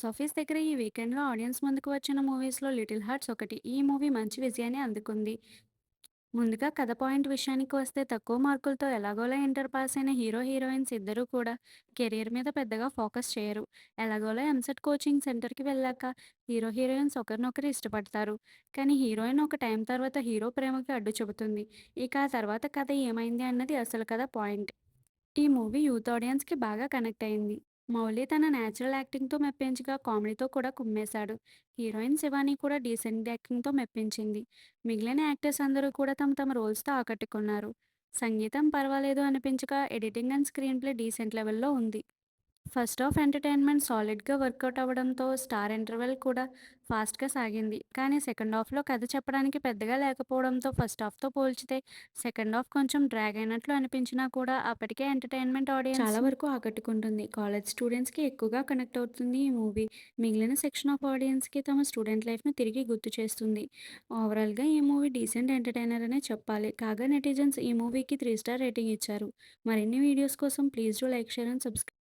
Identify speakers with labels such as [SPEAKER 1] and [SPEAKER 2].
[SPEAKER 1] Box office దగ్గర ఈ వీకెండ్‌లో ఆడియన్స్ ముందుకు వచ్చిన మూవీస్‌లో 'లిటిల్ హార్ట్స్' ఒకటి. ఈ మూవీ మంచి విజయాన్ని అందుకుంది. ముందుగా కథ పాయింట్ విషయానికి వస్తే తక్కువ మార్కులతో ఎలాగోలా ఇంటర్ పాస్ అయిన హీరో, హీరోయిన్స్ ఇద్దరూ కూడా కెరీర్ మీద పెద్దగా ఫోకస్ చేయరు. ఎలాగోలా ఎంసెట్ కోచింగ్ సెంటర్‌కి వెళ్ళాక హీరో, హీరోయిన్స్ ఒకరినొకరు ఇష్టపడతారు. కానీ హీరోయిన్ ఒక టైం తర్వాత హీరో ప్రేమకి అడ్డు చెబుతుంది. ఇక ఆ తర్వాత కథ ఏమైంది అన్నది అసలు కథ పాయింట్. ఈ మూవీ యూత్ ఆడియన్స్‌కి బాగా కనెక్ట్ అయింది. మౌలి తన నేచురల్ యాక్టింగ్‌తో మెప్పించగా కామెడీతో కూడా కుమ్మేశాడు. హీరోయిన్ శివాని కూడా డీసెంట్ యాక్టింగ్‌తో మెప్పించింది. మిగిలిన యాక్టర్స్ అందరూ కూడా తమ తమ రోల్స్‌తో ఆకట్టుకున్నారు. సంగీతం పర్వాలేదు అనిపించగా editing and screen play decent లెవెల్‌లో ఉంది. ఫస్ట్ హాఫ్ ఎంటర్‌టైన్‌మెంట్ సాలిడ్‌గా వర్కౌట్ అవ్వడంతో స్టార్ ఇంటర్వెల్ కూడా ఫాస్ట్‌గా సాగింది. కానీ సెకండ్ హాఫ్‌లో కథ చెప్పడానికి పెద్దగా లేకపోవడంతో ఫస్ట్ హాఫ్‌తో పోల్చితే సెకండ్ హాఫ్ కొంచెం డ్రాగ్ అయినట్లు అనిపించినా కూడా అప్పటికే ఎంటర్‌టైన్‌మెంట్ ఆడియన్స్ చాలా వరకు ఆకట్టుకుంటుంది. కాలేజ్ స్టూడెంట్స్‌కి ఎక్కువగా కనెక్ట్ అవుతుంది ఈ మూవీ. మిగిలిన సెక్షన్ ఆఫ్ ఆడియన్స్‌కి తమ స్టూడెంట్ లైఫ్‌ని తిరిగి గుర్తు చేస్తుంది. ఓవరాల్‌గా ఈ మూవీ డీసెంట్ ఎంటర్‌టైనర్ అనే చెప్పాలి. కాగా నెటిజన్స్ ఈ మూవీకి త్రీ స్టార్ రేటింగ్ ఇచ్చారు. మరిన్ని వీడియోస్ కోసం please do like, share and subscribe.